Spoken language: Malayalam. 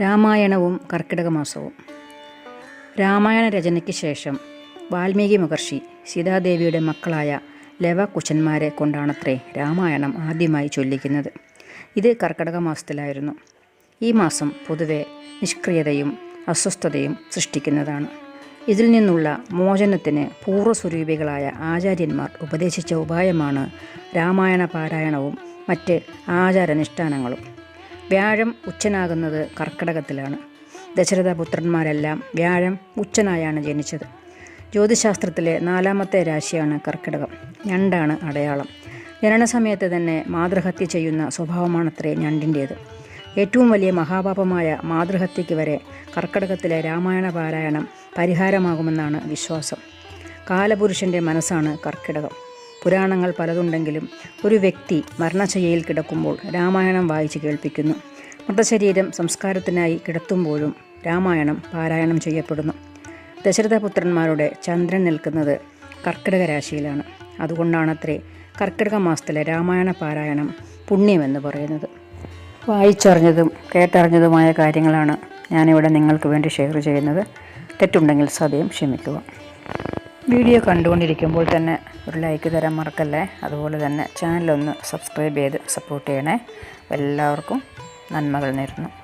രാമായണവും കർക്കിടക മാസവും രാമായണ രചനയ്ക്ക് ശേഷം വാൽമീകി മഹർഷി സീതാദേവിയുടെ മക്കളായ ലവകുശന്മാരെ കൊണ്ടാണത്രേ രാമായണം ആദ്യമായി ചൊല്ലിക്കുന്നത്. ഇത് കർക്കിടക മാസത്തിലായിരുന്നു ഈ മാസം പൊതുവെ നിഷ്ക്രിയതയും അസ്വസ്ഥതയും സൃഷ്ടിക്കുന്നതാണ്. ഇതിൽ നിന്നുള്ള മോചനത്തിന് പൂർവസ്വരൂപികളായ ആചാര്യന്മാർ ഉപദേശിച്ച ഉപായമാണ് രാമായണ പാരായണവും മറ്റ് ആചാരാനുഷ്ഠാനങ്ങളും. വ്യാഴം ഉച്ചനാകുന്നത് കർക്കിടകത്തിലാണ്. ദശരഥപുത്രന്മാരെല്ലാം വ്യാഴം ഉച്ചനായാണ് ജനിച്ചത്. ജ്യോതിശാസ്ത്രത്തിലെ നാലാമത്തെ രാശിയാണ് കർക്കിടകം. ഞണ്ടാണ് അടയാളം. ജനനസമയത്ത് തന്നെ മാതൃഹത്യ ചെയ്യുന്ന സ്വഭാവമാണത്രേ ഞണ്ടിന്റേത്. ഏറ്റവും വലിയ മഹാപാപമായ മാതൃഹത്യയ്ക്ക് വരെ കർക്കിടകത്തിലെ രാമായണ പാരായണം പരിഹാരമാകുമെന്നാണ് വിശ്വാസം. കാലപുരുഷന്റെ മനസ്സാണ് കർക്കിടകം. പുരാണങ്ങൾ പലതുണ്ടെങ്കിലും ഒരു വ്യക്തി മരണശയ്യയിൽ കിടക്കുമ്പോൾ രാമായണം വായിച്ച് കേൾപ്പിക്കുന്നു. മൃതശരീരം സംസ്കാരത്തിനായി കിടത്തുമ്പോഴും രാമായണം പാരായണം ചെയ്യപ്പെടുന്നു. ദശരഥപുത്രന്മാരുടെ ചന്ദ്രൻ നിൽക്കുന്നത് കർക്കിടക രാശിയിലാണ്. അതുകൊണ്ടാണത്രേ കർക്കിടക മാസത്തിലെ രാമായണ പാരായണം പുണ്യമെന്ന് പറയുന്നത്. വായിച്ചറിഞ്ഞതും കേട്ടറിഞ്ഞതുമായ കാര്യങ്ങളാണ് ഞാനിവിടെ നിങ്ങൾക്ക് വേണ്ടി ഷെയർ ചെയ്യുന്നത്. തെറ്റുണ്ടെങ്കിൽ സദയം ക്ഷമിക്കുക. വീഡിയോ കണ്ടുകൊണ്ടിരിക്കുമ്പോൾ തന്നെ ഒരു ലൈക്ക് തരാൻ മറക്കല്ലേ? അതുപോലെ തന്നെ ചാനലൊന്ന് സബ്സ്ക്രൈബ് ചെയ്ത് സപ്പോർട്ട് ചെയ്യണേ. എല്ലാവർക്കും നന്മകൾ നേരുന്നു.